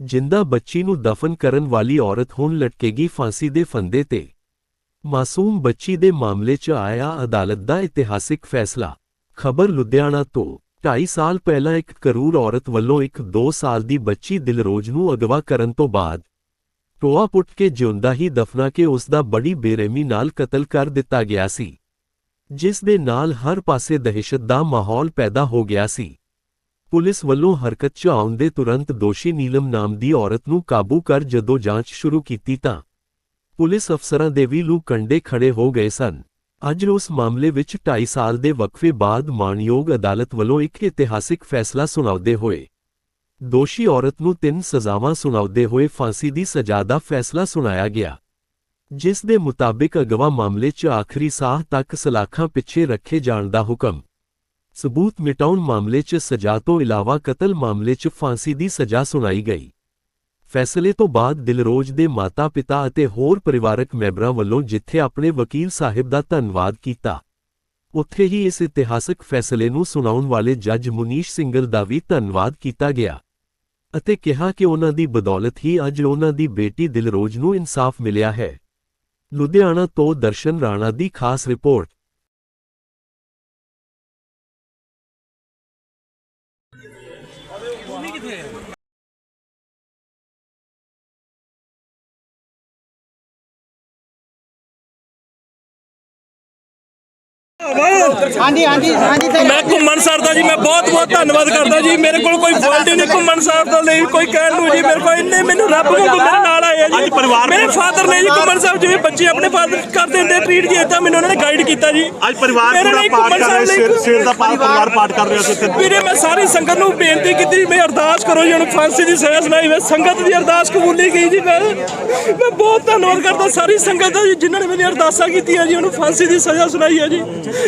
ਜਿੰਦਾ ਬੱਚੀ ਨੂੰ ਦਫਨ ਕਰਨ ਵਾਲੀ ਔਰਤ ਹੁਣ ਲਟਕੇਗੀ ਫਾਂਸੀ ਦੇ ਫੰਦੇ ਤੇ। ਮਾਸੂਮ ਬੱਚੀ ਦੇ ਮਾਮਲੇ 'ਚ ਆਇਆ ਅਦਾਲਤ ਦਾ ਇਤਿਹਾਸਿਕ ਫੈਸਲਾ। ਖਬਰ ਲੁਧਿਆਣਾ ਤੋਂ 2.5 ਸਾਲ ਪਹਿਲਾਂ ਇੱਕ ਕਰੂਰ ਔਰਤ ਵੱਲੋਂ ਇੱਕ 2 ਸਾਲ ਦੀ ਬੱਚੀ ਦਿਲਰੋਜ਼ ਨੂੰ ਅਗਵਾ ਕਰਨ ਤੋਂ ਬਾਅਦ, ਟੋਆ ਪੁੱਟ ਕੇ ਜਿਉਂਦਾ ਹੀ ਦਫਨਾ ਕੇ ਉਸ ਦਾ ਬੜੀ ਬੇਰਹਿਮੀ ਨਾਲ ਕਤਲ ਕਰ ਦਿੱਤਾ ਗਿਆ ਸੀ। ਜਿਸ ਦੇ ਨਾਲ ਹਰ ਪਾਸੇ ਦਹਿਸ਼ਤ ਦਾ ਮਾਹੌਲ ਪੈਦਾ ਹੋ ਗਿਆ ਸੀ। ਪੁਲਿਸ ਵੱਲੋਂ ਹਰਕਤ 'ਚ ਆਉਣ ਦੇ ਤੁਰੰਤ ਦੋਸ਼ੀ ਨੀਲਮ ਨਾਮ ਦੀ ਔਰਤ ਨੂੰ ਕਾਬੂ ਕਰ ਜਦੋਂ ਜਾਂਚ ਸ਼ੁਰੂ ਕੀਤੀ ਤਾਂ ਪੁਲਿਸ ਅਫਸਰਾਂ ਦੇ ਵੀ ਲੂ ਕੰਡੇ ਖੜੇ ਹੋ ਗਏ ਸਨ। ਅੱਜ ਉਸ ਮਾਮਲੇ ਵਿੱਚ 2.5 ਸਾਲ ਦੇ ਵਕਫੇ ਬਾਅਦ ਮਾਣਯੋਗ ਅਦਾਲਤ ਵੱਲੋਂ ਇੱਕ ਇਤਿਹਾਸਿਕ ਫੈਸਲਾ ਸੁਣਾਉਂਦੇ ਹੋਏ ਦੋਸ਼ੀ ਔਰਤ ਨੂੰ ਤਿੰਨ ਸਜ਼ਾਵਾਂ ਸੁਣਾਉਂਦੇ ਹੋਏ ਫਾਂਸੀ ਦੀ ਸਜ਼ਾ ਦਾ ਫੈਸਲਾ ਸੁਣਾਇਆ ਗਿਆ। ਜਿਸ ਦੇ ਮੁਤਾਬਿਕ ਅਗਵਾ ਮਾਮਲੇ 'ਚ ਆਖਰੀ ਸਾਹ ਤੱਕ ਸਲਾਖਾਂ ਪਿੱਛੇ ਰੱਖੇ ਜਾਣ ਦਾ ਹੁਕਮ ਸਬੂਤ ਮਿਟਾਉਣ ਮਾਮਲੇ 'ਚ ਸਜ਼ਾ ਤੋਂ ਇਲਾਵਾ ਕਤਲ ਮਾਮਲੇ 'ਚ ਫਾਂਸੀ ਦੀ ਸਜ਼ਾ ਸੁਣਾਈ ਗਈ। ਫੈਸਲੇ ਤੋਂ ਬਾਅਦ ਦਿਲਰੋਜ਼ ਦੇ ਮਾਤਾ-ਪਿਤਾ ਅਤੇ ਹੋਰ ਪਰਿਵਾਰਕ ਮੈਂਬਰਾਂ ਵੱਲੋਂ ਜਿੱਥੇ ਆਪਣੇ ਵਕੀਲ ਸਾਹਿਬ ਦਾ ਧੰਨਵਾਦ ਕੀਤਾ, ਉੱਥੇ ਹੀ ਇਸ ਇਤਿਹਾਸਕ ਫੈਸਲੇ ਨੂੰ ਸੁਣਾਉਣ ਵਾਲੇ ਜੱਜ ਮੁਨੀਸ਼ ਸਿੰਘਲ ਦਾ ਵੀ ਧੰਨਵਾਦ ਕੀਤਾ ਗਿਆ ਅਤੇ ਕਿਹਾ ਕਿ ਉਹਨਾਂ ਦੀ ਬਦੌਲਤ ਹੀ ਅੱਜ ਉਹਨਾਂ ਦੀ ਬੇਟੀ ਦਿਲਰੋਜ਼ ਨੂੰ ਇਨਸਾਫ ਮਿਲਿਆ ਹੈ। ਲੁਧਿਆਣਾ ਤੋਂ ਦਰਸ਼ਨ ਰਾਣਾ ਦੀ ਖਾਸ ਰਿਪੋਰਟ। ਹਾਂਜੀ ਹਾਂਜੀ ਹਾਂਜੀ ਮੈਂ ਘੁੰਮਣ ਸਰ ਦਾ ਜੀ, ਮੈਂ ਬਹੁਤ ਬਹੁਤ ਧੰਨਵਾਦ ਕਰਦਾ ਜੀ। ਮੇਰੇ ਕੋਲ ਕੋਈ ਫਾਲਟ ਹੀ ਨਹੀਂ ਘੁੰਮਣ ਸਰ ਦਾ ਲਈ, ਕੋਈ ਕਹਿਣ ਨੂੰ ਜੀ, ਮੇਰੇ ਕੋਲ ਇੰਨੇ ਮੈਨੂੰ ਰੱਬ ਵਾਂਗੂ ਮੇਰੇ ਨਾਲ ਆਏ ਆ ਜੀ ਮੇਰੇ ਫਾਦਰ ਨੇ ਜੀ ਘੁੰਮਣ ਸਾਹਿਬ ਜਿਵੇਂ ਬੱਚੇ ਆਪਣੇ ਫਾਦਰ ਕਰਦੇ ਹੁੰਦੇ ਟ੍ਰੀਟ ਜੀ ਇਦਾਂ ਮੈਨੂੰ ਉਹਨਾਂ ਨੇ ਗਾਈਡ ਕੀਤਾ ਜੀ। ਅੱਜ ਪਰਿਵਾਰ ਪੂਰਾ ਪਾਠ ਕਰ ਰਿਹਾ ਸਿਰ ਸਿਰ ਦਾ ਪਾ- ਪਰਿਵਾਰ ਪਾਠ ਕਰ ਰਿਹਾ ਸੀ ਇੱਥੇ। ਵੀਰੇ ਮੈਂ ਸਾਰੀ ਸੰਗਤ ਨੂੰ ਬੇਨਤੀ ਕੀਤੀ ਮੈਂ ਅਰਦਾਸ ਕਰੋ ਜੀ ਉਹਨੂੰ ਫਾਂਸੀ ਦੀ ਸਜ਼ਾ ਸੁਣਾਈ ਮੈਂ ਸੰਗਤ ਦੀ ਅਰਦਾਸ ਕਬੂਲੀ ਗਈ ਜੀ ਮੈਂ ਮੈਂ ਬਹੁਤ ਧੰਨਵਾਦ ਕਰਦਾ ਸਾਰੀ ਸੰਗਤ ਦਾ ਜੀ ਜਿਨ੍ਹਾਂ ਨੇ ਮੇਰੀ ਅਰਦਾਸਾਂ ਕੀਤੀਆਂ ਜੀ ਉਹਨੂੰ ਫਾਂਸੀ ਦੀ ਸਜ਼ਾ ਸੁਣਾਈ ਹੈ ਜੀ।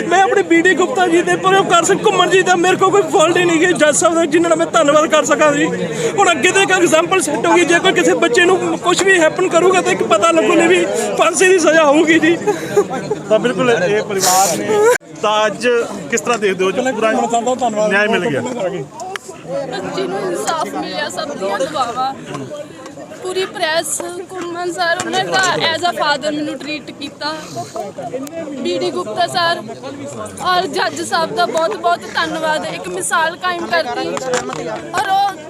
ਮੈਂ ਆਪਣੇ ਬੀਡੀ ਗੁਪਤਾ ਜੀ ਦੇ ਪਰੋਕਾਰ ਸਿੰਘ ਘੁੰਮਣ ਜੀ ਦਾ ਮੇਰੇ ਕੋਲ ਕੋਈ ਫਾਲਟ ਹੀ ਨਹੀਂ ਗਈ ਜੱਜ ਸਾਹਿਬ ਦਾ ਜਿਨ੍ਹਾਂ ਦਾ ਮੈਂ ਧੰਨਵਾਦ ਕਰ ਸਕਾਂ ਜੀ। ਹੁਣ ਅੱਗੇ ਤੋਂ ਇੱਕ ਐਗਜ਼ਾਮਪਲ ਸੈੱਟ ਹੋਗੀ ਜੇ ਕੋਈ ਕਿਸੇ ਬੱਚੇ ਨੂੰ ਕੁਝ ਵੀ ਹੈਪਨ ਕਰੂਗਾ ਤਾਂ ਇੱਕ ਪਤਾ ਲੱਗੂਗਾ ਵੀ ਫਾਂਸੀ ਦੀ ਸਜ਼ਾ ਹੋਊਗੀ ਜੀ। ਤਾਂ ਬਿਲਕੁਲ ਇਹ ਪਰਿਵਾਰ ਨੇ ਤਾਂ ਅੱਜ ਕਿਸ ਤਰ੍ਹਾਂ ਦੇਖਦੇ ਹੋ? ਜੋ ਪੂਰਾ ਨਿਆਂ ਮਿਲ ਗਿਆ। ਬੱਚੀ ਨੂੰ ਇਨਸਾਫ ਮਿਲਿਆ ਸਭ ਦੀਆਂ ਦੁਆਵਾਂ। ਪੂਰੀ ਪ੍ਰੈਸ ਕੁਮਨ ਸਰ ਉਹਨਾਂ ਦਾ ਐਜ਼ ਅ ਫਾਦਰ ਮੈਨੂੰ ਟ੍ਰੀਟ ਕੀਤਾ। ਬੀਡੀ ਗੁਪਤਾ ਸਰ ਔਰ ਜੱਜ ਸਾਹਿਬ ਦਾ ਬਹੁਤ ਬਹੁਤ ਧੰਨਵਾਦ। ਇੱਕ ਮਿਸਾਲ ਕਾਇਮ ਕਰਤੀ ਔਰ ਉਹ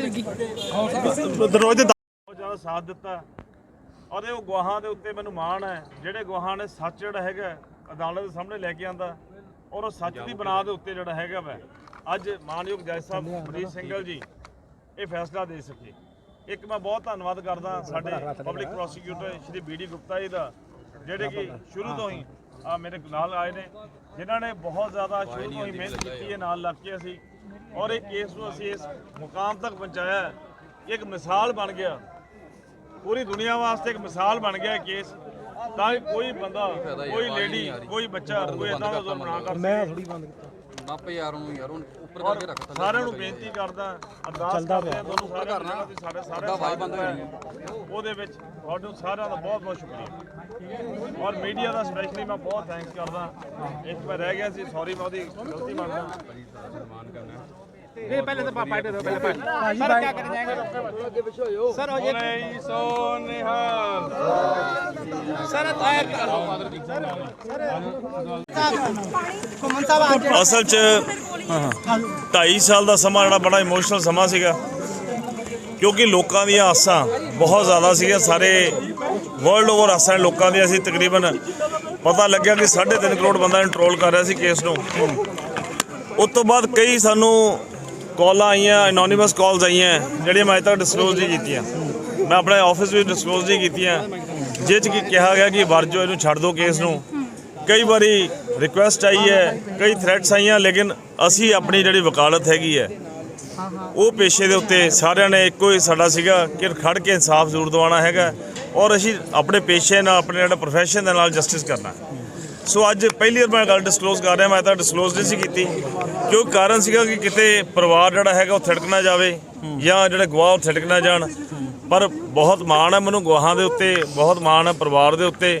ਮਿਲ ਗਈ। ਦਰੋਜ਼ ਦੇ ਬਹੁਤ ਜ਼ਿਆਦਾ ਸਾਥ ਦਿੱਤਾ। ਔਰ ਇਹ ਉਹ ਗਵਾਹਾਂ ਦੇ ਉੱਤੇ ਮੈਨੂੰ ਮਾਣ ਹੈ ਜਿਹੜੇ ਗਵਾਹਾਂ ਨੇ ਸੱਚ ਜਿਹੜਾ ਹੈਗਾ ਅਦਾਲਤ ਦੇ ਸਾਹਮਣੇ ਲੈ ਕੇ ਆਂਦਾ। ਔਰ ਉਹ ਸੱਚ ਦੀ ਬਣਾ ਦੇ ਉੱਤੇ ਜਿਹੜਾ ਹੈਗਾ ਵੈ। ਅੱਜ ਮਾਨਯੋਗ ਜੱਜ ਸਾਹਿਬ ਮਰੀਸ਼ ਸਿੰਘਲ ਜੀ ਇਹ ਫੈਸਲਾ ਦੇ ਸਕੇ। ਇੱਕ ਮੈਂ ਬਹੁਤ ਧੰਨਵਾਦ ਕਰਦਾ ਸਾਡੇ public prosecutor Shri B D Gupta ji ਦਾ ਜਿਹੜੇ ਕਿ ਸ਼ੁਰੂ ਤੋਂ ਹੀ ਆ ਮੇਰੇ ਨਾਲ ਆਏ ਨੇ ਜਿਨ੍ਹਾਂ ਨੇ ਬਹੁਤ ਜ਼ਿਆਦਾ ਸ਼ੁਰੂ ਤੋਂ ਹੀ ਮਿਹਨਤ ਕੀਤੀ ਹੈ ਨਾਲ ਲੱਗ ਕੇ ਅਸੀਂ ਔਰ ਇਹ ਕੇਸ ਨੂੰ ਅਸੀਂ ਇਸ ਮੁਕਾਮ ਤੱਕ ਪਹੁੰਚਾਇਆ ਇੱਕ ਮਿਸਾਲ ਬਣ ਗਿਆ। ਪੂਰੀ ਦੁਨੀਆ ਵਾਸਤੇ ਇੱਕ ਮਿਸਾਲ ਬਣ ਗਿਆ ਇਹ ਕੇਸ। ਤਾਂ ਕਿ ਕੋਈ ਬੰਦਾ ਕੋਈ ਲੇਡੀ ਕੋਈ ਬੱਚਾ ਕੋਈ ਇਦਾਂ ਦਾ ਜ਼ੁਲਮ ਨਾ ਕਰ ਸਕੇ। ਨੱਪ ਯਾਰ ਉਹਨੂੰ ਯਾਰ ਉਹਨੂੰ ਉੱਪਰ ਕਰਕੇ ਰੱਖ ਥੱਲੇ ਸਾਰਿਆਂ ਨੂੰ ਬੇਨਤੀ ਕਰਦਾ ਅਰਦਾਸ ਕਰਦੇ ਤੁਹਾਨੂੰ ਸਾਰਿਆਂ ਨੂੰ ਵੀ ਸਾਡੇ ਸਾਰੇ ਬੰਦ ਸਾਥ ਹੈ। ਉਹਦੇ ਵਿੱਚ ਤੁਹਾਨੂੰ ਸਾਰਿਆਂ ਦਾ ਬਹੁਤ ਬਹੁਤ ਸ਼ੁਕਰੀਆ। ਔਰ ਮੀਡੀਆ ਦਾ ਸਪੈਸ਼ਲੀ ਮੈਂ ਬਹੁਤ ਥੈਂਕਸ ਕਰਦਾ। ਇੱਕ ਮੈਂ ਰਹਿ ਗਿਆ ਸੀ ਸੌਰੀ ਮੈਂ ਉਹਦੀ ਗਲਤੀ ਮੰਨਦਾ। ਨਹੀਂ ਪਹਿਲੇ ਤਾਂ ਪਾਪਾ ਦੇ ਦੋ ਪਹਿਲੇ ਪਾਪਾ ਸਰ ਕੀ ਕਰ ਜਾਏਗੇ? ਅੱਗੇ ਪਿੱਛੇ ਹੋਇਓ ਸਰ ਹੋ ਜੇ ਸੋ ਨਿਹਾਲ ਸਰ ਤਾਇਰ ਘੁੰਮਣ ਸਾਹਿਬ ਅਸਲ 'ਚ 2.5 ਸਾਲ ਦਾ ਸਮਾਂ ਜਿਹੜਾ ਬੜਾ ਇਮੋਸ਼ਨਲ ਸਮਾਂ ਸੀਗਾ। ਕਿਉਂਕਿ ਲੋਕਾਂ ਦੀਆਂ ਆਸਾਂ ਬਹੁਤ ਜ਼ਿਆਦਾ ਸੀਗੀਆਂ। ਸਾਰੇ ਵਰਲਡ ਓਵਰ ਆਸਾਂ ਲੋਕਾਂ ਦੀਆਂ। ਸੀ ਤਕਰੀਬਨ ਪਤਾ ਲੱਗਿਆ ਕਿ 3.5 ਕਰੋੜ ਬੰਦਾ ਨੂੰ ਟ੍ਰੋਲ ਕਰ ਰਿਹਾ ਸੀ ਕੇਸ ਨੂੰ। ਉਸ ਤੋਂ ਬਾਅਦ ਕਈ ਸਾਨੂੰ ਕਾਲਾਂ ਆਈਆਂ ਐਨੋਨਿਮਸ ਕਾਲਸ ਆਈਆਂ, ਜਿਹੜੀਆਂ ਮੈਂ ਅਜੇ ਤੱਕ ਡਿਸਕਲੋਜ਼ ਨਹੀਂ ਕੀਤੀਆਂ। ਮੈਂ ਆਪਣੇ ਆਫਿਸ ਵਿੱਚ ਡਿਸਕਲੋਜ਼ ਨਹੀਂ ਕੀਤੀਆਂ। ਜਿਹ 'ਚ ਕਿ ਕਿਹਾ ਗਿਆ ਕਿ ਵਰਜੋ ਇਹਨੂੰ ਛੱਡ ਦਿਓ ਕੇਸ ਨੂੰ। ਕਈ ਵਾਰੀ ਰਿਕੁਐਸਟ ਆਈ ਹੈ, ਕਈ ਥ੍ਰੈਟਸ ਆਈਆਂ, ਲੇਕਿਨ ਅਸੀਂ ਆਪਣੀ ਜਿਹੜੀ ਵਕਾਲਤ ਹੈਗੀ ਹੈ, ਉਹ ਪੇਸ਼ੇ ਦੇ ਉੱਤੇ ਸਾਰਿਆਂ ਨੇ ਇੱਕੋ ਹੀ ਸਾਡਾ ਸੀਗਾ ਕਿ ਖੜ ਕੇ ਇਨਸਾਫ ਜ਼ਰੂਰ ਦਿਵਾਉਣਾ ਹੈਗਾ ਔਰ ਅਸੀਂ ਆਪਣੇ ਪੇਸ਼ੇ ਨਾਲ, ਆਪਣੇ ਜਿਹੜਾ ਪ੍ਰੋਫੈਸ਼ਨ ਦੇ ਨਾਲ ਜਸਟਿਸ ਕਰਨਾ ਸੋ ਅੱਜ ਪਹਿਲੀ ਵਾਰ ਮੈਂ ਗੱਲ ਡਿਸਕਲੋਜ਼ ਕਰ ਰਿਹਾ, ਮੈਂ ਤਾਂ ਡਿਸਕਲੋਜ਼ ਨਹੀਂ ਸੀ ਕੀਤੀ। ਕਿਉਂ? ਕਾਰਨ ਸੀਗਾ ਕਿ ਕਿਤੇ ਪਰਿਵਾਰ ਜਿਹੜਾ ਹੈਗਾ ਉਹ ਥੜਕ ਨਾ ਜਾਵੇ ਜਾਂ ਜਿਹੜੇ ਗਵਾਹ ਉਹ ਥੜਕ ਨਾ ਜਾਣ। ਪਰ ਬਹੁਤ ਮਾਣ ਹੈ ਮੈਨੂੰ ਗਵਾਹਾਂ ਦੇ ਉੱਤੇ, ਬਹੁਤ ਮਾਣ ਹੈ ਪਰਿਵਾਰ ਦੇ ਉੱਤੇ।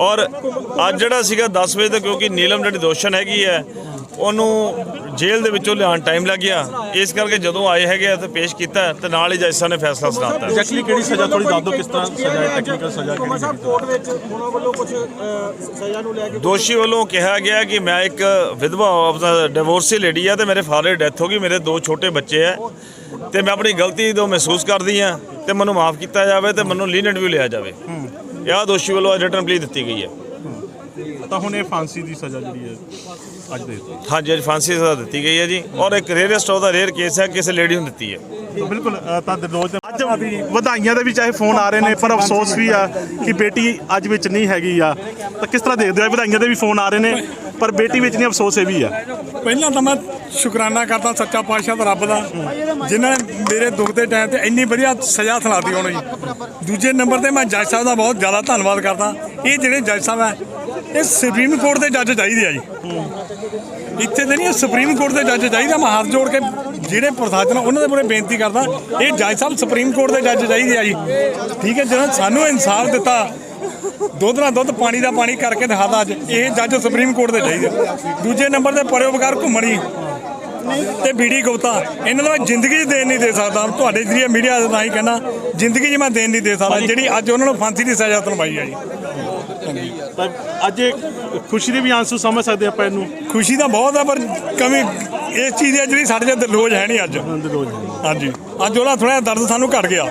ਔਰ ਅੱਜ ਜਿਹੜਾ ਸੀਗਾ 10 ਵਜੇ ਤੱਕ ਕਿਉਂਕਿ ਨੀਲਮ ਜਿਹੜੀ ਦੋਸ਼ਣ ਹੈਗੀ ਹੈ ਉਹਨੂੰ ਜੇਲ੍ਹ ਦੇ ਵਿੱਚੋਂ ਲਿਆਉਣ ਟਾਈਮ ਲੱਗ ਗਿਆ। ਇਸ ਕਰਕੇ ਜਦੋਂ ਆਏ ਹੈਗੇ ਆ ਤੇ ਪੇਸ਼ ਕੀਤਾ ਤੇ ਨਾਲ ਹੀ ਜੱਜ ਸਾਹਿਬ ਨੇ ਫੈਸਲਾ ਸੁਣਾਤਾ ਐਗਜ਼ੈਕਟਲੀ ਕਿਹੜੀ ਸਜ਼ਾ ਥੋੜੀ ਦੱਸ ਦਿਓ ਕਿਸ ਤਰ੍ਹਾਂ ਸਜ਼ਾ ਹੈ ਟੈਕਨੀਕਲ ਸਜ਼ਾ ਕਿਹੜੀ ਹੈ ਕੋਰਟ ਵਿੱਚ ਉਹਨਾਂ ਵੱਲੋਂ ਕੁਝ ਸਜ਼ਾ ਨੂੰ ਲੈ ਕੇ ਦੋਸ਼ੀ ਵੱਲੋਂ ਕਿਹਾ ਗਿਆ ਕਿ ਮੈਂ ਇੱਕ ਵਿਧਵਾ ਆਪਣਾ ਡਿਵੋਰਸੀ ਲੇਡੀ ਆ ਤੇ ਮੇਰੇ ਫਾਦਰ ਦੀ ਡੈਥ ਹੋ ਗਈ ਮੇਰੇ ਦੋ ਛੋਟੇ ਬੱਚੇ ਆ ਤੇ ਮੈਂ ਆਪਣੀ ਗਲਤੀ ਤੋਂ ਮਹਿਸੂਸ ਕਰਦੀ ਆ ਤੇ ਮੈਨੂੰ ਮਾਫ ਕੀਤਾ ਜਾਵੇ ਤੇ ਮੈਨੂੰ ਲੀਨੈਂਟ ਵੀ ਲਿਆ ਜਾਵੇ। ਇਹ ਦੋਸ਼ੀ ਵੱਲੋਂ ਅੱਜ ਰਿਟਰਨ ਪਲੀ ਦਿੱਤੀ ਗਈ ਹੈ। ਤਾਂ ਹੁਣ ਇਹ ਫਾਂਸੀ ਦੀ ਸਜ਼ਾ ਜਿਹੜੀ ਹੈ। ਅੱਜ ਦੇ ਦਿੱਤੀ ਹਾਂਜੀ ਅੱਜ ਫਾਂਸੀ ਦੀ ਸਜ਼ਾ ਦਿੱਤੀ ਗਈ ਹੈ ਜੀ। ਔਰ ਇੱਕ ਰੇਅਰੈਸਟ ਉਹਦਾ ਰੇਅਰ ਕੇਸ ਹੈ ਕਿਸੇ ਲੇਡੀ ਨੂੰ ਦਿੱਤੀ ਹੈ। ਤਾਂ ਬਿਲਕੁਲ ਅ, ਤਾਂ ਦਿਲਰੋਜ਼ ਦੇ ਅੱਜ ਵਧਾਈਆਂ ਦੇ ਵੀ ਚਾਹੇ ਫੋਨ ਆ ਰਹੇ ਨੇ ਪਰ ਅਫਸੋਸ ਵੀ ਆ ਕਿ ਬੇਟੀ ਅੱਜ ਵਿੱਚ ਨਹੀਂ ਹੈਗੀ ਆ। ਤਾਂ ਕਿਸ ਤਰ੍ਹਾਂ ਦੇਖਦੇ ਹੋ? ਵਧਾਈਆਂ ਦੇ ਵੀ ਫੋਨ ਆ ਰਹੇ ਨੇ ਪਰ ਬੇਟੀ ਵਿੱਚ ਨਹੀਂ ਅਫਸੋਸ ਇਹ ਵੀ ਆ। ਪਹਿਲਾਂ ਤਾਂ ਮੈਂ ਸ਼ੁਕਰਾਨਾ ਕਰਦਾ ਸੱਚਾ ਪਾਤਸ਼ਾਹ ਦਾ ਰੱਬ ਦਾ ਜਿਨ੍ਹਾਂ ਨੇ ਮੇਰੇ ਦੁੱਖ ਦੇ ਟਾਈਮ ਤੇ ਇੰਨੀ ਵਧੀਆ ਸਜ਼ਾ ਸੁਣਾਤੀ ਉਹਨੂੰ ਜੀ। ਦੂਜੇ ਨੰਬਰ ਤੇ ਮੈਂ ਜੱਜ ਸਾਹਿਬ ਦਾ ਬਹੁਤ ਜ਼ਿਆਦਾ ਧੰਨਵਾਦ ਕਰਦਾ। ਇਹ ਜਿਹੜੇ ਜੱਜ ਸਾਹਿਬ ਹੈ ਇਹ ਸੁਪਰੀਮ ਕੋਰਟ ਦੇ ਜੱਜ ਚਾਹੀਦੇ ਆ ਜੀ। ਇੱਥੇ ਤੇ ਨਹੀਂ ਸੁਪਰੀਮ ਕੋਰਟ ਦੇ ਜੱਜ ਚਾਹੀਦੇ। ਮੈਂ ਹੱਥ ਜੋੜ ਕੇ ਜਿਹੜੇ ਪ੍ਰਸ਼ਾਸਨ ਉਹਨਾਂ ਦੇ ਮੂਹਰੇ ਬੇਨਤੀ ਕਰਦਾ ਇਹ ਜੱਜ ਸਾਹਿਬ ਸੁਪਰੀਮ ਕੋਰਟ ਦੇ ਜੱਜ ਚਾਹੀਦੇ ਆ ਜੀ। ਠੀਕ ਹੈ ਜਿਹਨਾਂ ਸਾਨੂੰ ਇਨਸਾਫ ਦਿੱਤਾ ਦੁੱਧ ਨਾਲ ਦੁੱਧ ਪਾਣੀ ਦਾ ਪਾਣੀ ਕਰਕੇ ਦਿਖਾਦਾ ਅੱਜ ਇਹ ਜੱਜ ਸੁਪਰੀਮ ਕੋਰਟ ਦੇ ਚਾਹੀਦੇ ਦੂਜੇ ਨੰਬਰ ਤੇ ਪਰੋਪਕਾਰ ਘੁੰਮਣੀ ਤੇ ਬੀੜੀ ਗੁਪਤਾ ਇਹਨਾਂ ਦਾ ਮੈਂ ਜ਼ਿੰਦਗੀ 'ਚ ਦੇਣ ਨਹੀਂ ਦੇ ਸਕਦਾ ਤੁਹਾਡੇ ਜਰੀਏ ਮੀਡੀਆ ਦਾ ਹੀ ਕਹਿਣਾ ਜ਼ਿੰਦਗੀ 'ਚ ਮੈਂ ਦੇਣ ਨਹੀਂ ਦੇ ਸਕਦਾ ਜਿਹੜੀ ਅੱਜ ਉਹਨਾਂ ਨੂੰ ਫਾਂਸੀ ਦੀ ਸਜ਼ਾ ਸੁਣਵਾਈ ਆ ਜੀ। ਤਾਂ ਅੱਜ ਇਹ ਖੁਸ਼ੀ ਦੇ ਵੀ ਆਂਸੂ ਸਮਝ ਸਕਦੇ ਆਪਾਂ ਇਹਨੂੰ। ਖੁਸ਼ੀ ਤਾਂ ਬਹੁਤ ਆ ਪਰ ਕਮੀ ਇਸ ਚੀਜ਼ ਦੀ ਆ ਜਿਹੜੀ ਸਾਡੇ ਤੇ ਰੋਜ਼ ਹੈ ਨਹੀਂ ਅੱਜ। ਦਿਲਰੋਜ਼ ਹਾਂਜੀ। ਅੱਜ ਉਹਦਾ ਥੋੜਾ ਦਰਦ ਸਾਨੂੰ ਘਟ ਗਿਆ।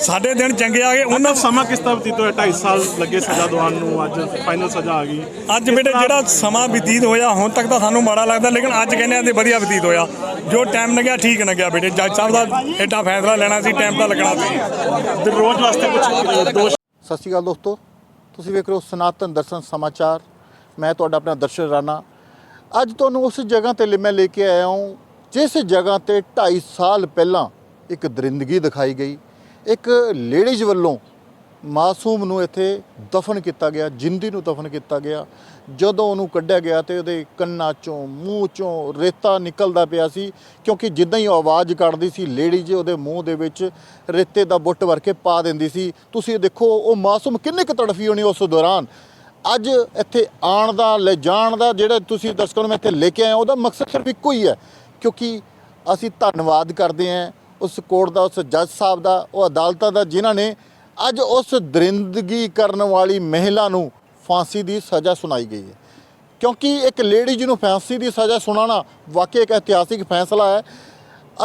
ਸਾਡੇ ਦਿਨ ਚੰਗੇ ਆ ਗਏ ਉਹਨਾਂ ਉਹਨਾਂ ਸਮਾਂ ਕਿਸ ਤਰ੍ਹਾਂ ਬਤੀਤ ਹੋਇਆ? 2.5 ਸਾਲ ਲੱਗੇ ਸਜ਼ਾ ਦਵਾਉਣ ਨੂੰ ਅੱਜ ਫਾਈਨਲ ਸਜ਼ਾ ਆ ਗਈ। ਅੱਜ ਬੇਟੇ ਜਿਹੜਾ ਸਮਾਂ ਬਤੀਤ ਹੋਇਆ ਹੁਣ ਤੱਕ ਤਾਂ ਸਾਨੂੰ ਮਾੜਾ ਲੱਗਦਾ ਲੇਕਿਨ ਅੱਜ ਕਹਿੰਦੇ ਆ ਤੇ ਵਧੀਆ ਬਤੀਤ ਹੋਇਆ। ਜੋ ਟਾਈਮ ਲੱਗਿਆ ਠੀਕ ਲੱਗਿਆ ਬੇਟੇ। ਜੱਜ ਸਾਹਿਬ ਦਾ ਐਡਾ ਫੈਸਲਾ ਲੈਣਾ ਸੀ ਟਾਈਮ ਤਾਂ ਲੱਗਣਾ ਸੀ। ਦਿਲਰੋਜ਼ ਵਾਸਤੇ ਕੁਝ ਦੋਸ਼ ਸਤਿ ਸ਼੍ਰੀ ਅਕਾਲ ਦੋਸਤੋ। ਤੁਸੀਂ ਵੇਖ ਰਹੇ ਹੋ ਸਨਾਤਨ ਦਰਸ਼ਨ ਸਮਾਚਾਰ। ਮੈਂ ਤੁਹਾਡਾ ਆਪਣਾ ਦਰਸ਼ਨ ਰਾਣਾ। ਅੱਜ ਤੁਹਾਨੂੰ ਉਸ ਜਗ੍ਹਾ ਤੇ ਲੈ- ਮੈਂ ਲੈ ਕੇ ਆਇਆ ਹਾਂ, ਜਿਸ ਜਗ੍ਹਾ ਤੇ 2.5 ਸਾਲ ਪਹਿਲਾਂ ਇੱਕ ਦਰਿੰਦਗੀ ਦਿਖਾਈ ਗਈ। ਇੱਕ ਲੇਡੀਜ਼ ਵੱਲੋਂ ਮਾਸੂਮ ਨੂੰ ਇੱਥੇ ਦਫਨ ਕੀਤਾ ਗਿਆ, ਜਿੰਦੀ ਨੂੰ ਦਫਨ ਕੀਤਾ ਗਿਆ। ਜਦੋਂ ਉਹਨੂੰ ਕੱਢਿਆ ਗਿਆ ਤੇ ਉਹਦੇ ਕੰਨਾਂ ਚੋਂ, ਮੂੰਹ ਚੋਂ ਰੇਤਾ ਨਿਕਲਦਾ ਪਿਆ ਸੀ, ਕਿਉਂਕਿ ਜਿੱਦਾਂ ਹੀ ਉਹ ਆਵਾਜ਼ ਕੱਢਦੀ ਸੀ, ਲੇਡੀ ਜੀ ਉਹਦੇ ਮੂੰਹ ਦੇ ਵਿੱਚ ਰੇਤੇ ਦਾ ਬੁੱਟ ਵਰ ਕੇ ਪਾ ਦਿੰਦੀ ਸੀ। ਤੁਸੀਂ ਦੇਖੋ, ਉਹ ਮਾਸੂਮ ਕਿੰਨੇ ਕੁ ਤੜਫੀ ਹੋਣੀ ਉਸ ਦੌਰਾਨ। ਅੱਜ ਇੱਥੇ ਆਉਣ ਦਾ, ਲੈ ਜਾਣ ਦਾ ਜਿਹੜਾ ਤੁਸੀਂ ਦਰਸ਼ਕਾਂ ਨੂੰ ਮੈਂ ਇੱਥੇ ਲੈ ਕੇ ਆਇਆ, ਉਹਦਾ ਮਕਸਦ ਸਿਰਫ ਇੱਕੋ ਹੀ ਹੈ, ਕਿਉਂਕਿ ਅਸੀਂ ਧੰਨਵਾਦ ਕਰਦੇ ਹਾਂ ਉਸ ਕੋਰਟ ਦਾ, ਉਸ ਜੱਜ ਸਾਹਿਬ ਦਾ, ਉਹ ਅਦਾਲਤਾਂ ਦਾ, ਜਿਨ੍ਹਾਂ ਨੇ ਅੱਜ ਉਸ ਦਰਿੰਦਗੀ ਕਰਨ ਵਾਲੀ ਮਹਿਲਾ ਨੂੰ ਫਾਂਸੀ ਦੀ ਸਜ਼ਾ ਸੁਣਾਈ ਗਈ ਹੈ। ਕਿਉਂਕਿ ਇੱਕ ਲੇਡੀ ਜੀ ਨੂੰ ਫਾਂਸੀ ਦੀ ਸਜ਼ਾ ਸੁਣਾਉਣਾ ਵਾਕਈ ਇੱਕ ਇਤਿਹਾਸਿਕ ਫੈਸਲਾ ਹੈ।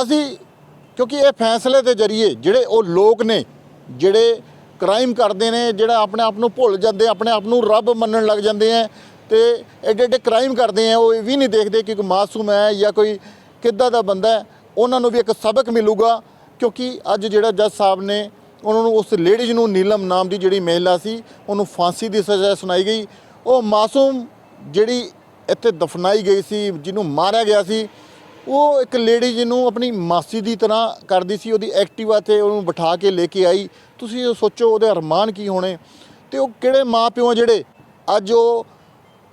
ਅਸੀਂ, ਕਿਉਂਕਿ ਇਹ ਫੈਸਲੇ ਦੇ ਜ਼ਰੀਏ ਜਿਹੜੇ ਉਹ ਲੋਕ ਨੇ, ਜਿਹੜੇ ਕ੍ਰਾਈਮ ਕਰਦੇ ਨੇ, ਜਿਹੜਾ ਆਪਣੇ ਆਪ ਨੂੰ ਭੁੱਲ ਜਾਂਦੇ, ਆਪਣੇ ਆਪ ਨੂੰ ਰੱਬ ਮੰਨਣ ਲੱਗ ਜਾਂਦੇ ਆ ਤੇ ਐਡੇ ਐਡੇ ਕ੍ਰਾਈਮ ਕਰਦੇ ਆ ਉਹ ਇਹ ਵੀ ਨਹੀਂ ਦੇਖਦੇ ਕਿ ਕੋਈ ਮਾਸੂਮ ਹੈ ਜਾਂ ਕੋਈ ਕਿੱਦਾਂ ਦਾ ਬੰਦਾ ਹੈ। ਉਹਨਾਂ ਨੂੰ ਵੀ ਇੱਕ ਸਬਕ ਮਿਲੂਗਾ, ਕਿਉਂਕਿ ਅੱਜ ਜਿਹੜਾ ਜੱਜ ਸਾਹਿਬ ਨੇ ਉਹਨਾਂ ਨੂੰ ਉਸ ਲੇਡੀਜ਼ ਨੂੰ ਨੀਲਮ ਨਾਮ ਦੀ ਜਿਹੜੀ ਮਹਿਲਾ ਸੀ, ਉਹਨੂੰ ਫਾਂਸੀ ਦੀ ਸਜ਼ਾ ਸੁਣਾਈ ਗਈ। ਉਹ ਮਾਸੂਮ ਜਿਹੜੀ ਇੱਥੇ ਦਫਨਾਈ ਗਈ ਸੀ, ਜਿਹਨੂੰ ਮਾਰਿਆ ਗਿਆ ਸੀ, ਉਹ ਇੱਕ ਲੇਡੀ ਜਿਹਨੂੰ ਆਪਣੀ ਮਾਸੀ ਦੀ ਤਰ੍ਹਾਂ ਕਰਦੀ ਸੀ, ਉਹਦੀ ਐਕਟਿਵਾ ਤੇ ਉਹਨੂੰ ਬਿਠਾ ਕੇ ਲੈ ਕੇ ਆਈ। ਤੁਸੀਂ ਇਹ ਸੋਚੋ ਉਹਦੇ ਅਰਮਾਨ ਕੀ ਹੋਣੇ। ਤੇ ਉਹ ਕਿਹੜੇ ਮਾਪਿਓ ਜਿਹੜੇ ਅੱਜ ਉਹ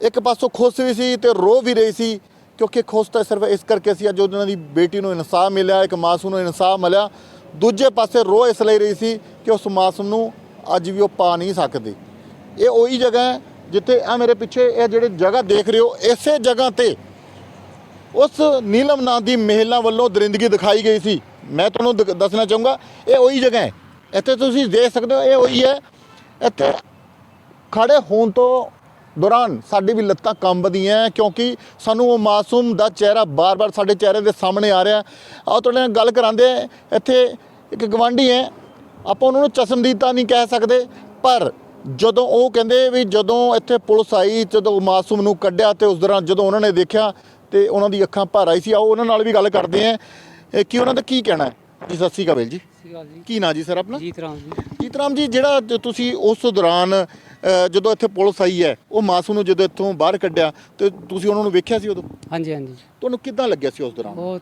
ਇੱਕ ਪਾਸੋਂ ਖੁਸ਼ ਵੀ ਸੀ ਤੇ ਰੋ ਵੀ ਰਹੀ ਸੀ, ਕਿਉਂਕਿ ਖੁਸ਼ ਤਾਂ ਸਿਰਫ ਇਸ ਕਰਕੇ ਸੀ, ਅੱਜ ਉਹਨਾਂ ਦੀ ਬੇਟੀ ਨੂੰ ਇਨਸਾਫ ਮਿਲਿਆ, ਇੱਕ ਮਾਸੂਮ ਨੂੰ ਇਨਸਾਫ ਮਿਲਿਆ। ਦੂਜੇ ਪਾਸੇ ਰੋਹ ਇਸ ਲਈ ਰਹੀ ਸੀ ਕਿ ਉਸ ਮਾਸੂਮ ਨੂੰ ਅੱਜ ਵੀ ਉਹ ਪਾ ਨਹੀਂ ਸਕਦੇ। ਇਹ ਉਹੀ ਜਗ੍ਹਾ ਹੈ ਜਿੱਥੇ ਆ ਮੇਰੇ ਪਿੱਛੇ ਇਹ ਜਿਹੜੇ ਜਗ੍ਹਾ ਦੇਖ ਰਹੇ ਹੋ, ਇਸੇ ਜਗ੍ਹਾ ਤੇ ਉਸ ਨੀਲਮ ਨਾਂ ਦੀ ਮਹਿਲਾ ਵੱਲੋਂ ਦਰਿੰਦਗੀ ਦਿਖਾਈ ਗਈ ਸੀ। ਮੈਂ ਤੁਹਾਨੂੰ ਦ- ਦੱਸਣਾ ਚਾਹੂੰਗਾ, ਇਹ ਉਹੀ ਜਗ੍ਹਾ ਹੈ। ਇੱਥੇ ਤੁਸੀਂ ਦੇਖ ਸਕਦੇ ਹੋ, ਇਹ ਉਹੀ ਹੈ। ਇੱਥੇ ਖੜੇ ਹੋਣ ਤੋਂ ਦੌਰਾਨ ਸਾਡੀ ਵੀ ਲੱਤਾਂ ਕੰਬਦੀਆਂ ਕਿਉਂਕਿ ਸਾਨੂੰ ਉਹ ਮਾਸੂਮ ਦਾ ਚਿਹਰਾ ਬਾਰ-ਬਾਰ ਸਾਡੇ ਚਿਹਰੇ ਦੇ ਸਾਹਮਣੇ ਆ ਰਿਹਾ ਆਓ ਤੁਹਾਡੇ ਨਾਲ ਗੱਲ ਕਰਾਂਦੇ। ਇੱਥੇ ਇੱਕ ਗਵਾਂਢੀ ਹੈ। ਆਪਾਂ ਉਹਨਾਂ ਨੂੰ ਚਸ਼ਮਦੀਦ ਨਹੀਂ ਕਹਿ ਸਕਦੇ ਪਰ ਜਦੋਂ ਉਹ ਕਹਿੰਦੇ ਵੀ ਜਦੋਂ ਇੱਥੇ ਪੁਲਿਸ ਆਈ ਜਦੋਂ ਮਾਸੂਮ ਨੂੰ ਕੱਢਿਆ ਤੇ ਉਸ ਦੌਰਾਨ ਜਦੋਂ ਉਹਨਾਂ ਨੇ ਦੇਖਿਆ ਤੇ ਉਹਨਾਂ ਦੀ ਅੱਖਾਂ ਭਰ ਆਈ ਸੀ ਆਓ ਉਹਨਾਂ ਨਾਲ ਵੀ ਗੱਲ ਕਰਦੇ ਇਹ ਕੀ ਉਹਨਾਂ ਦਾ ਕੀ ਕਹਿਣਾ ਹੈ? ਜੀ। ਸਤਿ ਸ਼੍ਰੀ ਅਕਾਲ ਜੀ। ਕੀ ਨਾਂ ਜੀ ਸਰ ਆਪਣਾ? ਜੀਤ ਰਾਮ ਜੀ। ਜੀਤ ਰਾਮ ਜੀ ਜਿਹੜਾ ਤੁਸੀਂ ਉਸ ਦੌਰਾਨ ਜਦੋਂ ਇੱਥੇ ਪੁਲਿਸ ਆਈ ਹੈ ਉਹ ਮਾਸੂਮ ਨੂੰ ਜਦੋਂ ਇੱਥੋਂ ਬਾਹਰ ਕੱਢਿਆ ਤੇ ਤੁਸੀਂ ਉਹਨਾਂ ਨੂੰ ਵੇਖਿਆ ਸੀ ਉਦੋਂ? ਹਾਂਜੀ ਹਾਂਜੀ। ਤੁਹਾਨੂੰ ਕਿੱਦਾਂ ਲੱਗਿਆ ਸੀ ਉਸ ਦੌਰਾਨ? ਉਹ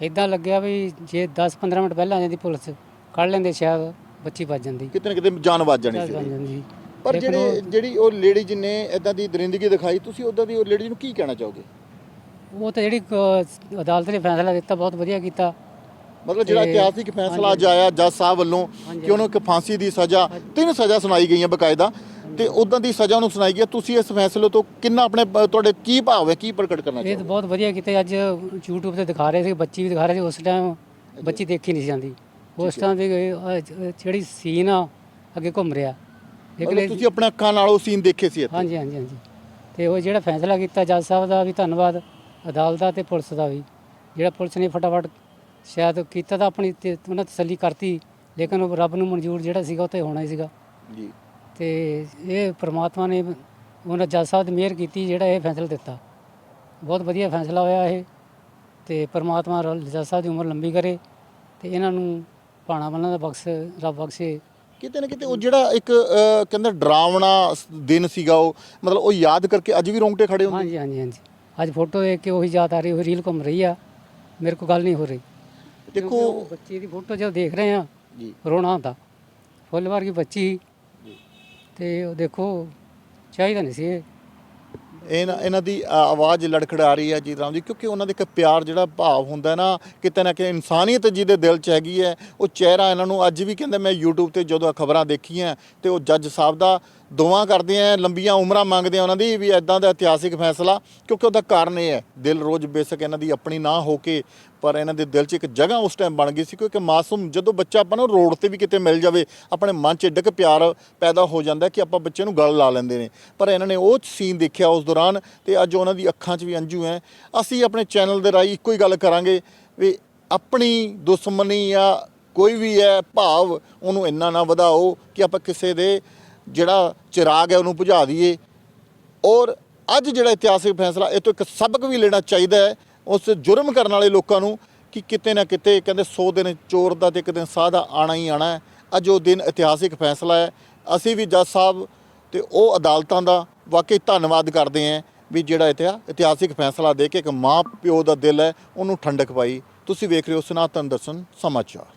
ਇਦਾਂ ਲੱਗਿਆ ਵੀ ਜੇ 10-15 ਮਿੰਟ ਪਹਿਲਾਂ ਆ ਜਾਂਦੀ ਪੁਲਿਸ ਕੱਢ ਲੈਂਦੇ ਸ਼ਾਇਦ ਬੱਚੀ ਵੱਜ ਜਾਂਦੀ। ਕਿਤੇ ਨਾ ਕਿਤੇ ਜਾਨ ਵੱਜ ਜਾਣੀ ਸ਼ਾਇਦ ਵੱਜ ਸੀ। ਜਾਂਦੀ ਪਰ ਲੇਕਿਨ ਜਿਹੜੇ ਜਿਹੜੀ ਉਹ ਲੇਡੀ ਜਿਹਨੇ ਇਦਾਂ ਦੀ ਦਰਿੰਦਗੀ ਦਿਖਾਈ ਤੁਸੀਂ ਉਦਾਂ ਦੀ ਉਹ ਲੇਡੀ ਨੂੰ ਕੀ ਕਹਿਣਾ ਚਾਹੋਗੇ? ਉਹ ਤਾਂ ਜਿਹੜੀ ਅਦਾਲਤ ਨੇ ਫੈਸਲਾ ਦਿੱਤਾ ਬਹੁਤ ਵਧੀਆ ਕੀਤਾ। ਮਤਲਬ ਜਿਹੜਾ ਇਤਿਹਾਸਿਕ ਫੈਸਲਾ ਅੱਜ ਆਇਆ ਜੱਜ ਸਾਹਿਬ ਵੱਲੋਂ ਕਿ ਉਹਨੂੰ ਇੱਕ ਫਾਂਸੀ ਦੀ ਸਜ਼ਾ ਤਿੰਨ ਸਜ਼ਾ ਸੁਣਾਈ ਗਈਆਂ ਬਕਾਇਦਾ। ਤੇ ਉਦਾਂ ਦੀ ਸਜ਼ਾ ਉਹਨੂੰ ਸੁਣਾਈ ਗਈ। ਤੁਸੀਂ ਇਸ ਫੈਸਲੇ ਤੋਂ ਕਿੰਨਾ ਆਪਣੇ ਤੁਹਾਡੇ ਕੀ ਭਾਵ ਹੈ? ਕੀ ਪ੍ਰਗਟ ਕਰਨਾ ਇਹ ਚਾਹੋਗੇ? ਤਾਂ ਬਹੁਤ ਵਧੀਆ ਕੀਤਾ। ਅੱਜ YouTube ਤੇ ਦਿਖਾ ਰਹੇ ਸੀ ਬੱਚੀ ਵੀ ਦਿਖਾ ਰਹੇ ਸੀ। ਉਸ ਟਾਈਮ ਬੱਚੀ ਦੇਖੀ ਨਹੀਂ ਜਾਂਦੀ। ਉਸ ਟਾਈਮ ਦੀ ਜਿਹੜੀ ਸੀਨ ਆ ਅੱਗੇ ਘੁੰਮ ਰਿਹਾ। ਲੇਕਿਨ ਇਹ- ਤੁਸੀਂ ਆਪਣਾ ਅੱਖਾਂ ਨਾਲ ਉਹ ਸੀਨ ਦੇਖੇ ਸੀ ਇੱਥੇ? ਹਾਂਜੀ ਹਾਂਜੀ ਹਾਂਜੀ। ਤੇ ਉਹ ਜਿਹੜਾ ਫੈਸਲਾ ਕੀਤਾ ਜੱਜ ਸਾਹਿਬ ਦਾ ਵੀ ਧੰਨਵਾਦ ਅਦਾਲਤ ਦਾ ਤੇ ਪੁਲਿਸ ਦਾ ਵੀ। ਜਿਹੜਾ ਪੁਲਿਸ ਨੇ ਫਟਾਫਟ ਸ਼ਾਇਦ ਕੀਤਾ ਤਾਂ ਆਪਣੀ ਤੇ ਉਹਨਾਂ ਤਸੱਲੀ ਕਰਤੀ ਲੇਕਿਨ ਉਹ ਰੱਬ ਨੂੰ ਮਨਜ਼ੂਰ ਜਿਹੜਾ ਸੀਗਾ ਉਹ ਤੇ ਹੋਣਾ ਹੀ ਸੀਗਾ। ਜੀ। ਤੇ ਇਹ ਪ੍ਰਮਾਤਮਾ ਨੇ ਉਹਨਾਂ ਜੱਜ ਸਾਹਿਬ ਦੀ ਮਿਹਰ ਕੀਤੀ ਜਿਹੜਾ ਇਹ ਫੈਸਲਾ ਦਿੱਤਾ। ਬਹੁਤ ਵਧੀਆ ਫੈਸਲਾ ਹੋਇਆ ਇਹ ਤੇ ਪ੍ਰਮਾਤਮਾ ਜੱਜ ਸਾਹਿਬ ਦੀ ਉਮਰ ਲੰਬੀ ਕਰੇ ਤੇ ਇਹਨਾਂ ਨੂੰ ਭਾਣਾ ਬੰਨਣ ਦਾ ਬਖਸ਼ ਰੱਬ ਬਖਸ਼ੇ। ਕਿਤੇ ਨਾ ਕਿਤੇ ਉਹ ਜਿਹੜਾ ਇੱਕ ਅਹ, ਕਹਿੰਦਾ ਡਰਾਵਣਾ ਸ- ਦਿਨ ਸੀਗਾ ਉਹ ਮਤਲਬ ਉਹ ਯਾਦ ਕਰਕੇ ਅੱਜ ਵੀ ਰੋਂਗਟੇ ਖੜੇ ਹੁੰਦੇ? ਹਾਂਜੀ ਹਾਂਜੀ ਹਾਂਜੀ। ਅੱਜ ਫੋਟੋ ਦੇਖ ਕੇ ਉਹੀ ਯਾਦ ਆ ਰਹੀ ਉਹ ਰੀਲ ਘੁੰਮ ਰਹੀ ਆ। ਮੇਰੇ ਕੋਲ ਗੱਲ ਨਹੀਂ ਹੋ ਰਹੀ। ਦੇਖੋ ਉਹ ਬੱਚੀ ਦੀ ਫੋਟੋ ਜਦੋਂ ਦੇਖ ਰਹੇ ਆ ਜੀ। ਰੋਣਾ ਆਉਂਦਾ ਫੁੱਲ ਵਰਗੀ ਬੱਚੀ। ਤੇ ਉਹ ਦੇਖੋ ਚਾਹੀਦਾ ਨਹੀਂ ਸੀ ਇਹ। ਇਹਨਾਂ ਇਹਨਾਂ ਦੀ ਆਵਾਜ਼ ਲੜਖੜਾ ਰਹੀ ਹੈ ਜੀਤ ਰਾਮ ਜੀ ਕਿਉਂਕਿ ਉਹਨਾਂ ਦੇ ਇੱਕ ਪਿਆਰ ਜਿਹੜਾ ਭਾਵ ਹੁੰਦਾ ਹੈ ਨਾ ਕਿਤੇ ਨਾ ਕਿਤੇ ਇਨਸਾਨੀਅਤ ਜਿਹਦੇ ਦਿਲ 'ਚ ਹੈਗੀ ਹੈ ਉਹ ਚਿਹਰਾ ਇਹਨਾਂ ਨੂੰ ਅੱਜ ਵੀ ਕਹਿੰਦੇ ਮੈਂ YouTube ਤੇ ਜਦੋਂ ਖਬਰਾਂ ਦੇਖੀਆਂ ਤੇ ਉਹ ਜੱਜ ਸਾਹਿਬ ਦਾ ਦੁਆ ਕਰਦੇ ਆ ਲੰਬੀਆਂ ਉਮਰਾਂ ਮੰਗਦੇ ਆ ਉਹਨਾਂ ਦੀ ਵੀ ਐਦਾਂ ਦਾ ਇਤਿਹਾਸਿਕ ਫੈਸਲਾ, ਕਿਉਂਕਿ ਉਹਦਾ ਕਾਰਨ ਇਹ ਹੈ ਦਿਲ ਰੋਜ਼ ਬੇਸ਼ੱਕ ਇਹਨਾਂ ਦੀ ਆਪਣੀ ਨਾ ਹੋ ਕੇ, ਪਰ ਇਹਨਾਂ ਦੇ ਦਿਲ 'ਚ ਇੱਕ ਜਗ੍ਹਾ ਉਸ ਟਾਈਮ ਬਣ ਗਈ ਸੀ, ਕਿਉਂਕਿ ਮਾਸੂਮ ਜਦੋਂ ਬੱਚਾ ਆਪਾਂ ਨੂੰ ਰੋਡ ਤੇ ਵੀ ਕਿਤੇ ਮਿਲ ਜਾਵੇ, ਆਪਣੇ ਮਨ 'ਚ ਏਡਾ ਕੁ ਪਿਆਰ ਪੈਦਾ ਹੋ ਜਾਂਦਾ ਕਿ ਆਪਾਂ ਬੱਚੇ ਨੂੰ ਗਲ ਲਾ ਲੈਂਦੇ ਨੇ। ਪਰ ਇਹਨਾਂ ਨੇ ਉਹ ਸੀਨ ਦੇਖਿਆ ਉਸ ਦੌਰਾਨ ਤੇ ਅੱਜ ਉਹਨਾਂ ਦੀ ਅੱਖਾਂ 'ਚ ਵੀ ਅੰਜੂ ਹੈ ਅਸੀਂ ਆਪਣੇ ਚੈਨਲ ਦੇ ਰਾਹੀਂ ਇੱਕੋ ਹੀ ਗੱਲ ਕਰਾਂਗੇ ਵੀ ਆਪਣੀ ਦੁਸ਼ਮਣੀ ਜਾਂ ਕੋਈ ਵੀ ਹੈ ਭਾਵ ਉਹਨੂੰ ਇੰਨਾ ਨਾ ਵਧਾਓ ਕਿ ਆਪਾਂ ਕਿਸੇ ਦੇ ਜਿਹੜਾ ਚਿਰਾਗ ਹੈ ਉਹਨੂੰ ਬੁਝਾ ਦਈਏ। ਔਰ ਅੱਜ ਜਿਹੜਾ ਇਤਿਹਾਸਿਕ ਫੈਸਲਾ, ਇਹ ਤੋਂ ਇੱਕ ਸਬਕ ਵੀ ਲੈਣਾ ਚਾਹੀਦਾ ਹੈ, ਉਸ ਜੁਰਮ ਕਰਨ ਵਾਲੇ ਲੋਕਾਂ ਨੂੰ ਕਿ ਕਿਤੇ ਨਾ ਕਿਤੇ ਕਹਿੰਦੇ 100 ਦਿਨ ਚੋਰ ਦਾ ਤੇ ਇੱਕ ਦਿਨ ਸਾਹ ਦਾ ਆਣਾ ਹੀ ਆਣਾ ਹੈ। ਅੱਜ ਉਹ ਦਿਨ ਇਤਿਹਾਸਿਕ ਫੈਸਲਾ ਹੈ। ਅਸੀਂ ਵੀ ਜੱਜ ਸਾਹਿਬ ਤੇ ਉਹ ਅਦਾਲਤਾਂ ਦਾ ਵਾਕਈ ਧੰਨਵਾਦ ਕਰਦੇ ਹਾਂ ਵੀ ਜਿਹੜਾ ਇਤਿਹਾ, ਇਤਿਹਾਸਿਕ ਫੈਸਲਾ ਦੇ ਕੇ ਇੱਕ ਮਾਂ ਪਿਓ ਦਾ ਦਿਲ ਹੈ, ਉਹਨੂੰ ਠੰਡਕ ਪਾਈ। ਤੁਸੀਂ ਵੇਖ ਰਹੇ ਹੋ ਸਨਾਤਨ ਦਰਸ਼ਨ ਸਮਾਚਾਰ।